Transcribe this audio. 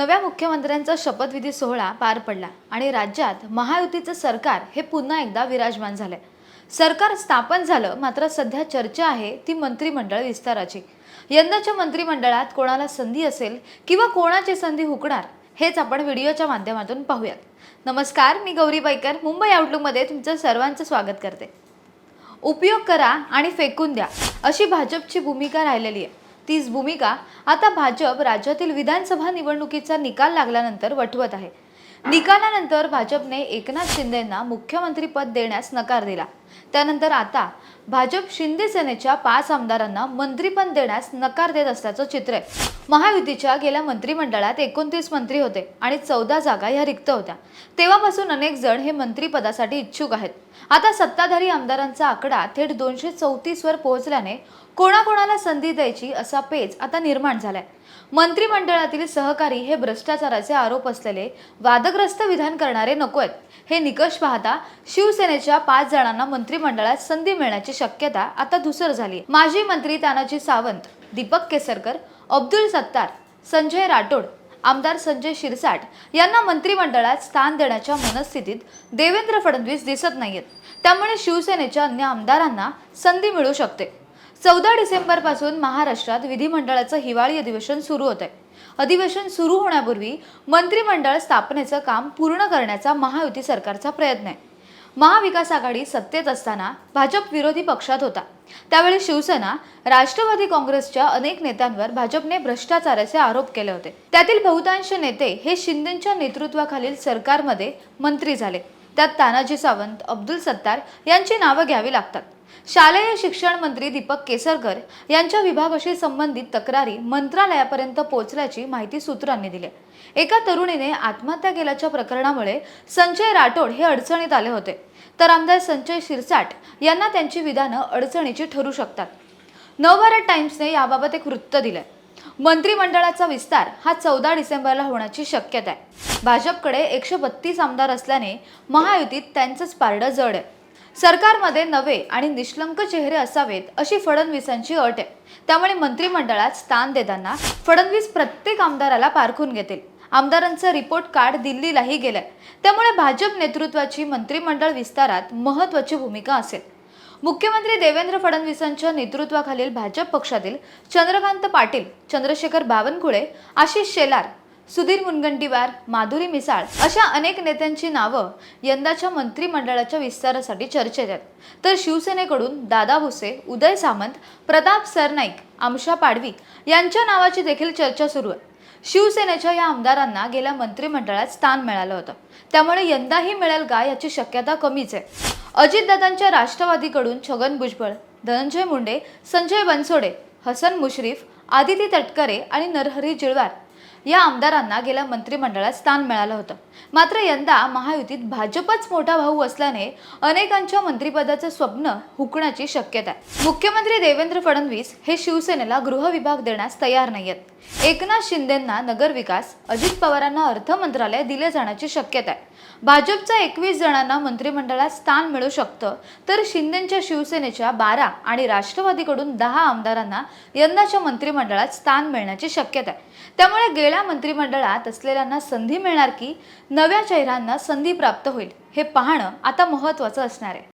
नव्या मुख्यमंत्र्यांचा शपथविधी सोहळा पार पडला आणि राज्यात महायुतीचं सरकार हे पुन्हा एकदा विराजमान झालंय. सरकार स्थापन झालं मात्र सध्या चर्चा आहे ती मंत्रिमंडळ विस्ताराची. यंदाच्या मंत्रिमंडळात कोणाला संधी असेल किंवा कोणाची संधी हुकणार हेच आपण व्हिडिओच्या माध्यमातून पाहूयात. नमस्कार मी गौरी बाईकर मुंबई आउटलुकमध्ये तुमचं सर्वांचं स्वागत करते. उपयोग करा आणि फेकून द्या अशी भाजपची भूमिका राहिलेली आहे. तीच भूमिका आता भाजप राज्यातील विधानसभा निवडणुकीचा निकाल लागल्यानंतर वठवत आहे. निकालानंतर भाजपने एकनाथ शिंदेंना मुख्यमंत्रीपद देण्यास नकार दिला. त्यानंतर आता भाजप शिंदे सेनेच्या पाच आमदारांना मंत्रीपद देण्यास नकार देत असल्याचं चित्र आहे. महायुतीच्या गेल्या मंत्रिमंडळात एकोणतीस मंत्री होते आणि चौदा जागा ह्या रिक्त होत्या. तेव्हापासून अनेक जण हे मंत्रीपदासाठी इच्छुक आहेत. आता सत्ताधारी आमदारांचा आकडा थेट दोनशे चौतीस वर पोहोचल्याने कोणाकोणाला संधी द्यायची असा पेच आता निर्माण झालाय. मंत्रिमंडळातील सहकारी हे भ्रष्टाचाराचे आरोप असलेले वादग्रस्त विधान करणारे नको आहेत. हे निकष पाहता शिवसेनेच्या पाच जणांना मंत्रिमंडळात संधी मिळण्याची शक्यता आता धुसर झाली. माजी मंत्री तानाजी सावंत दीपक केसरकर अब्दुल सत्तार संजय राठोड आमदार संजय शिरसाट यांना मंत्रिमंडळात स्थान देण्याच्या मनस्थितीत देवेंद्र फडणवीस दिसत नाहीत त्यामुळे शिवसेनेच्या अन्य आमदारांना संधी मिळू शकते. चौदा डिसेंबरपासून महाराष्ट्रात विधिमंडळाचं हिवाळी अधिवेशन सुरू होत आहे अधिवेशन सुरू होण्यापूर्वी मंत्रिमंडळ स्थापनेचं काम पूर्ण करण्याचा महायुती सरकारचा प्रयत्न आहे. महाविकास आघाडी सत्तेत असताना भाजप विरोधी पक्षात होता. त्यावेळी शिवसेना राष्ट्रवादी काँग्रेसच्या अनेक नेत्यांवर भाजपने भ्रष्टाचाराचे आरोप केले होते. त्यातील बहुतांश नेते हे शिंदेच्या नेतृत्वाखालील सरकारमध्ये मंत्री झाले. त्यात तानाजी सावंत अब्दुल सत्तार यांची नावं घ्यावी लागतात. शालेय शिक्षण मंत्री दीपक केसरकर यांच्या विभागाशी संबंधित तक्रारी मंत्रालयापर्यंत पोहोचल्याची माहिती सूत्रांनी दिली. एका तरुणीने आत्महत्या केल्याच्या प्रकरणामुळे संजय राठोड हे अडचणीत आले होते. तर आमदार संजय शिरसाट यांना त्यांची विधानं अडचणीची ठरू शकतात. नवभारत टाइम्सने याबाबत एक वृत्त दिलंय. मंत्रिमंडळाचा विस्तार हा चौदा डिसेंबरला होण्याची शक्यता आहे. भाजपकडे एकशे बत्तीस आमदार असल्याने महायुतीत त्यांचंच पारडं जड आहे. सरकारमध्ये नवे आणि निष्लंक चेहरे असावेत अशी फडणवीसांची अट आहे. त्यामुळे मंत्रिमंडळात स्थान देताना फडणवीस प्रत्येक आमदाराला पारखून घेतील. आमदारांचं रिपोर्ट कार्ड दिल्लीलाही गेलंय. त्यामुळे भाजप नेतृत्वाची मंत्रिमंडळ विस्तारात महत्वाची भूमिका असेल. मुख्यमंत्री देवेंद्र फडणवीसांच्या नेतृत्वाखालील भाजप पक्षातील चंद्रकांत पाटील चंद्रशेखर बावनकुळे आशिष शेलार सुधीर मुनगंटीवार माधुरी मिसाळ अशा अनेक नेत्यांची नावं यंदाच्या मंत्रिमंडळाच्या विस्तारासाठी चर्चेत आहेत. तर शिवसेनेकडून दादा भुसे उदय सामंत प्रताप सरनाईक आमशा पाडवी यांच्या नावाची देखील चर्चा सुरू आहे. शिवसेनेच्या या आमदारांना गेल्या मंत्रिमंडळात स्थान मिळालं होतं. त्यामुळे यंदाही मिळेल का याची शक्यता कमीच आहे. अजितदादांच्या राष्ट्रवादीकडून छगन भुजबळ धनंजय मुंडे संजय बनसोडे हसन मुश्रीफ आदिती तटकरे आणि नरहरी जिळवार या आमदारांना गेल्या मंत्रिमंडळात स्थान मिळालं होतं. मात्र यंदा महायुतीत भाजपच मोठा भाऊ असल्याने अनेकांच्या मंत्रिपदाचं स्वप्न हुकण्याची शक्यता आहे. मुख्यमंत्री देवेंद्र फडणवीस हे शिवसेनेला गृहविभाग देण्यास तयार नाहीयेत. एकनाथ शिंदेंना नगरविकास अजित पवारांना अर्थ मंत्रालय दिले जाण्याची शक्यता आहे. भाजपचा एकवीस जणांना मंत्रिमंडळात स्थान मिळू शकतं तर शिंदेच्या शिवसेनेच्या बारा आणि राष्ट्रवादीकडून दहा आमदारांना यंदाच्या मंत्रिमंडळात स्थान मिळण्याची शक्यता आहे. त्यामुळे गेल्या मंत्रिमंडळात असलेल्यांना संधी मिळणार की नव्या चेहऱ्यांना संधी प्राप्त होईल हे पाहणं आता महत्त्वाचं असणार आहे.